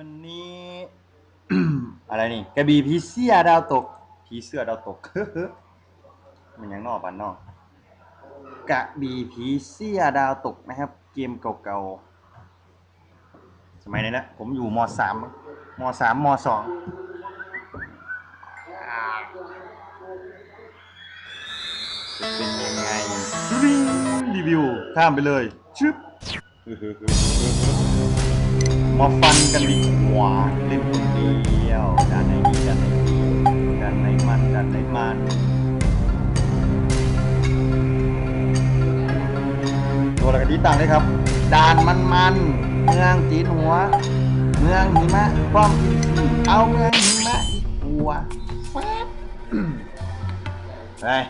วันนี้ อะไรนี่กระบี่ผีเสื้อดาวตกผีเสื้อดาวตก มันยังนอกปันนอกกระบี่ผีเสื้อดาวตกนะครับ เกมเก่าๆสมัยนี้นะผมอยู่มสามมสามมสองเป็นยังไงรีวิวข้ามไปเลยชึบ มาฟันกันดีกว่าเล่นคนเดียวด้านไหนดีด้านไหนดีด้านไหนมันด้านไหนมันตัวอะไรกันดีต่างเลยครับด่านมันมันเมืองจีนหัว เมืองหิมะป้อมกินขี้เอาเมืองหิมะอีกหัวแฟบเฮ้ย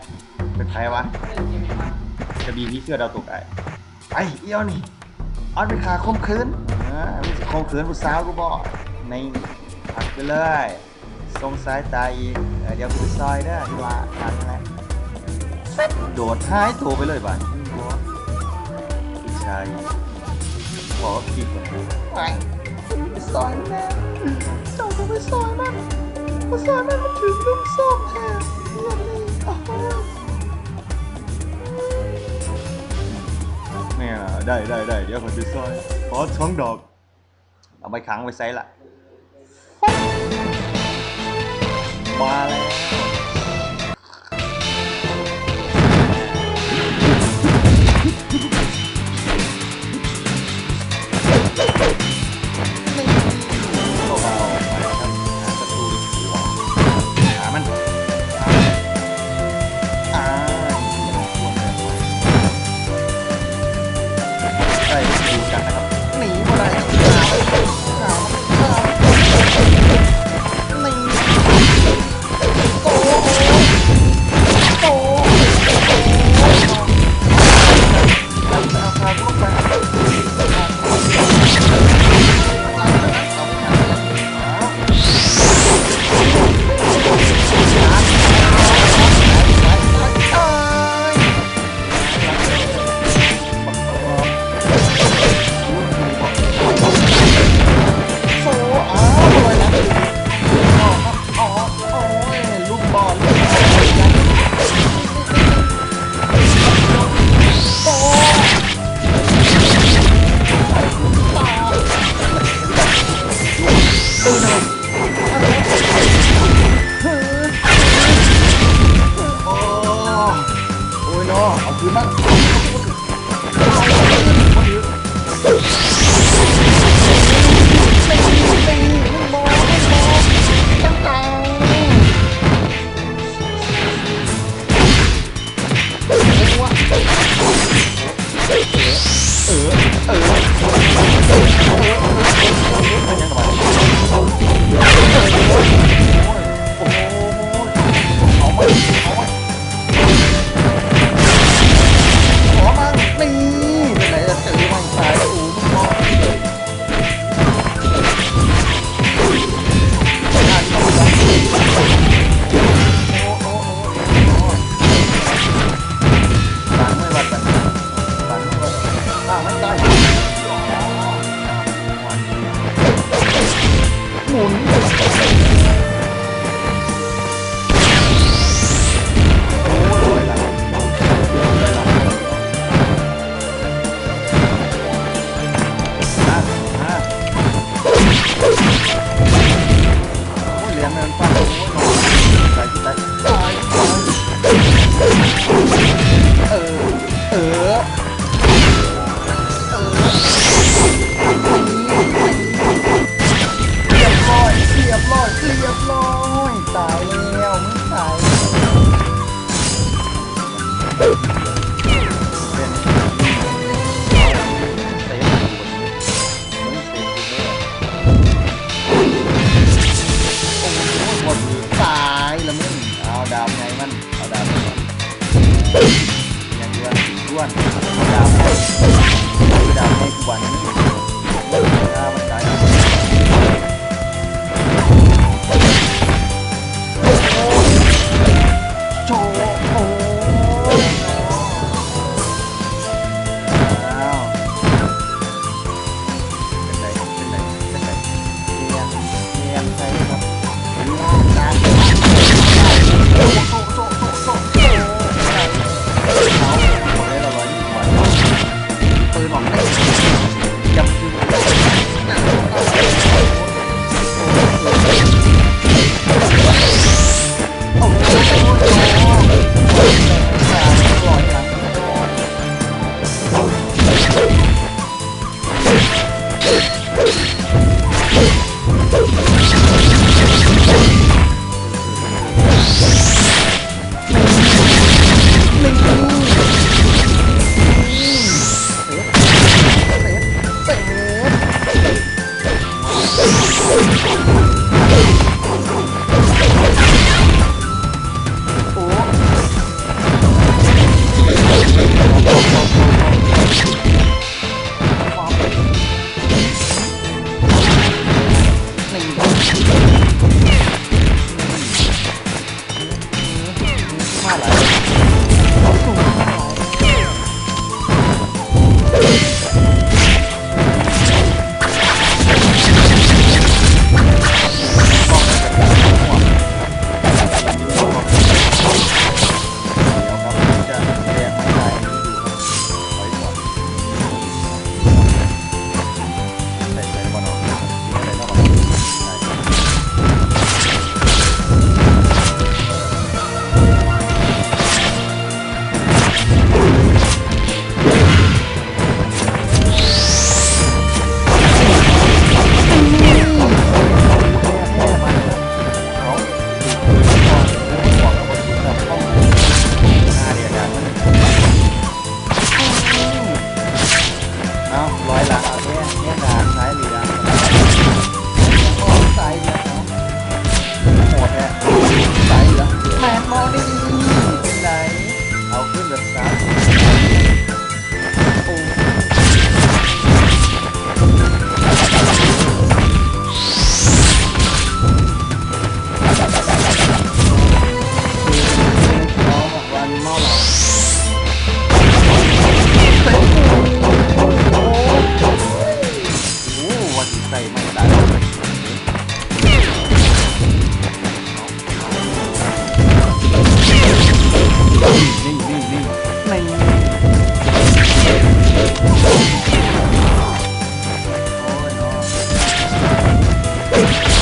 เป็นใครวะจะบีพี่เสื้อดาวตกไอ้ไปเอี้ยวนี่ออนไปขาคมคืน ออมันสิคมคืนผู้สาวกูบอกในผักไปเลยทรงสายตาอีกเออเดี๋ยวกูไปซอยเด้อดีกว่าทันไหมเซ็ตโดดหายตัวไปเลยบ้านผู้ชายขอคิดก่อนไปไปซอยแม่เจ้าจะไปซอยมันเพราะซอยมันมันถึงลูกส้มแค่เรื่องนี้โอ้โหแม่น่ะได้ได้ได้เดี๋ยวผมจะซอยขอท้องดอก เอาไปขังไว้ไซละ มาแล้ว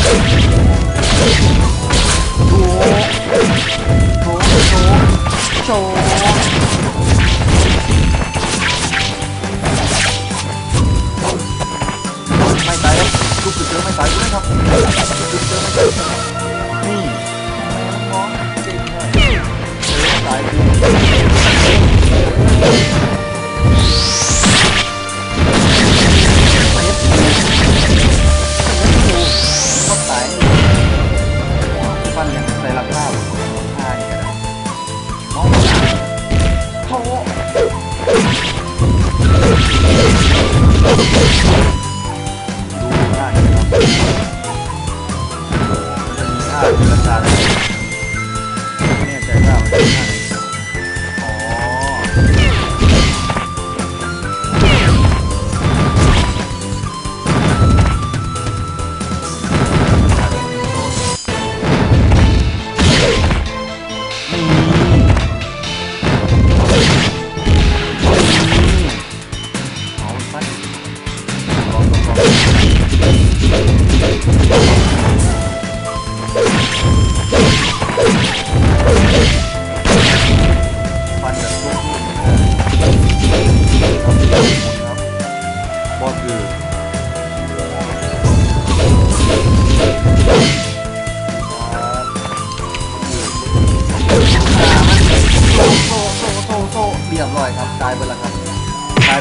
Let's go.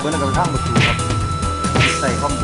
เพื่อนกับข้างประตูครับใส่คอมโบ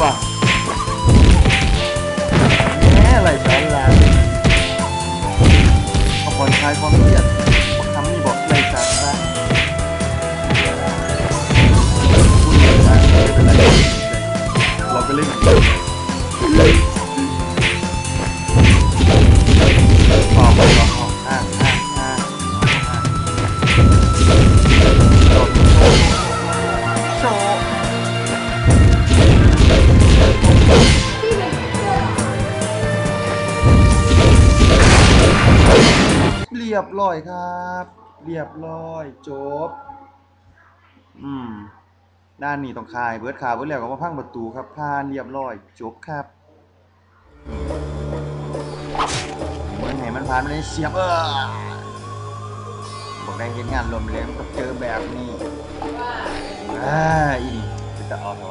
Viva! รียบร้อยครับ เรียบร้อย จบ อืม ด้านนี้ต้องคายเบิร์ดคาเบิร์ดแล้วก็มาพังประตูครับผ่านเรียบร้อย จบครับเหมือนให้มันผ่านไม่ได้เสียบเออบอกได้เห็นงานลมแรงก็เจอแบบนี้อ่าอีนี่จะเอาเท่าไ